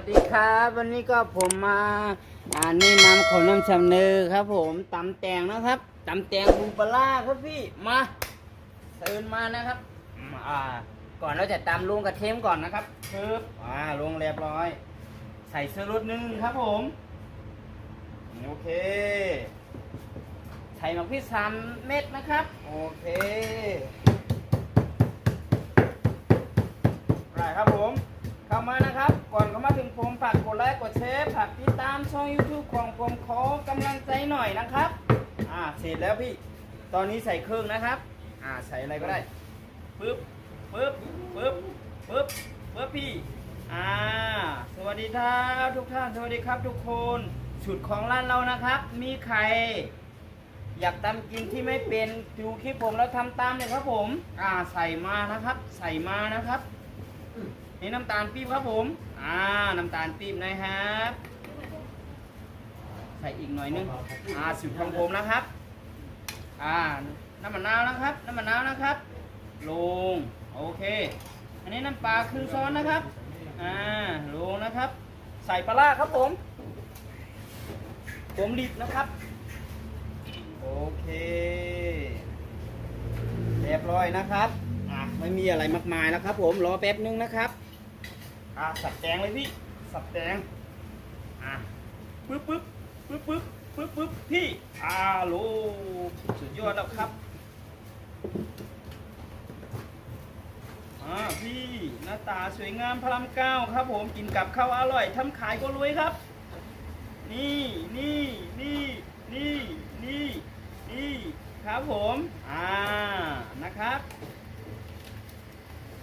วัสดีครับวันนี้ก็ผมมาอ่านี่นำขนำชำเนือครับ ผมตำแตงนะครับตำแตงบูปลาร่าครับพี่มาเตือนมานะครับอ่าก่อนเราจะตำลงกระเทียมก่อนนะครับปึ๊บอ่าลงเรียบร้อย ใส่เสื้อรถหนึ่งครับผมโอเค ใส่หมักพริกสามเม็ดนะครับ โอเคได้ครับผมเข้ามานะครับ ก่อนเข้ามาถึงผมฝากกดไลค์กดแชร์ฝากติดตามช่อง YouTube ของผมขอกำลังใจหน่อยนะครับ อ่าเสร็จแล้วพี่ ตอนนี้ใส่เครื่องนะครับ อ่าใส่อะไรก็ได้ปึ๊บปึ๊บปึ๊บปึ๊บปึ๊บพี่อ่าสวัสดีครับทุกท่านสวัสดีครับทุกคนสูตรของร้านเรานะครับ มีไข่อยากทำกินที่ไม่เป็นดูคลิปผมแล้วทำตามเลยครับผม อ่าใส่มานะครับ ใส่มานะครับ นี่น้ำตาลปี๊บครับผม อ่า น้ำตาลปี๊บนะครับ ใส่อีกหน่อยนึง อ่าสูตรของผมนะครับ อ่า น้ำมะนาวนะครับ น้ำมะนาวนะครับ ลง โอเค อันนี้น้ำปลาครึ่งช้อนนะครับ อ่า ลงนะครับ ใส่ปลาร้าครับผม ผมดิบนะครับ โอเค เรียบร้อยนะครับ ไม่มีอะไรมากมายนะครับ ผมรอแป๊บนึงนะครับอะสับแตงเลยพี่สับแตงอะปึ๊บปึ๊บปึ๊บปึ๊บปึ๊บปึ๊บพี่อ่าโลสุดยอดแล้วครับอ่าพี่หน้าตาสวยงามพระรามเก้าครับ ผมกินกับข้าวอร่อยทำขายก็รวยครับ นี่นี่นี่นี่นี่นี่ครับผม อ่า นะครับ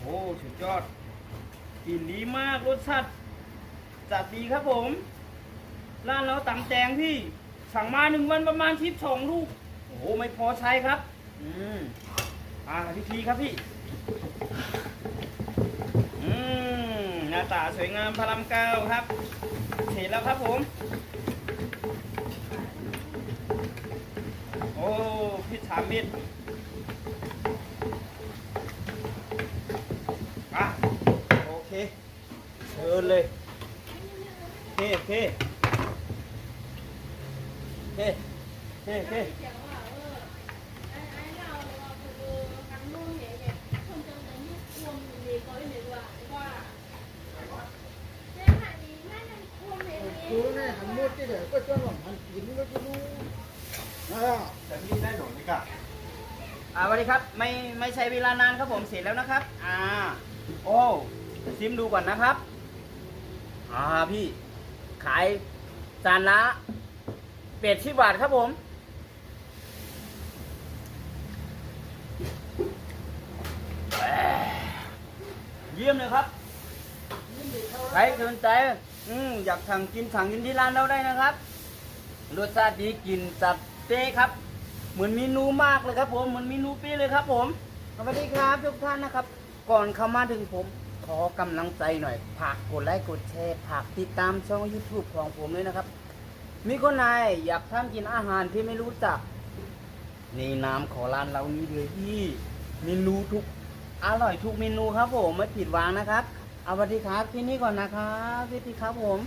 โอ้สุดยอดกลิ่นดีมากรสชาติจัดดีครับผมร้านเราตำแตงพี่สั่งมาหนึ่งวันประมาณชิปสองลูก โอ้โหไม่พอใช้ครับ อืมอ่าพิธีครับพี่ อืมหน้าตาสวยงามพระรามเก้าครับเสร็จแล้วครับผม โอ้พี่ถามมิดอะโอ เคเชิญเลยโอเคโอเคโอเคโอเคโอเค chú này hắn mua cái để có cho nó hắn kín nó cho nó à แต่พี่ได้หนูนี่กะอ่าสวัสดีครับ ไม่ไม่ใช้เวลานานครับผมเสร็จแล้วนะครับ อ่า โอ้ ชิมดูก่อนนะครับอ่าพี่ ขายจานละเป็ดที่บาทครับผม เยี่ยมเลยครับใครสนใจอืมอยากสั่งกินสั่งกินที่ร้านเราได้นะครับรสชาติดีกินจัดเต้ครับ เหมือนเมนูมากเลยครับผม เหมือนเมนูปี้เลยครับผมสวัสดีครับทุกท่านนะครับ ก่อนเข้ามาถึงผม ขอกำลังใจหน่อยฝากกดไลค์กดแชร์ฝากติดตามช่อง YouTube ของผมด้วยนะครับ มีคนไหนอยากทำกินอาหารที่ไม่รู้จักในน้ำขอร้านเรานี้เลยที่เมนูทุกอร่อยทุกเมนูครับผมไม่ผิดหวังนะครับ เอาวัสดีครับที่นี่ก่อนนะครับพี่พี่ครับผม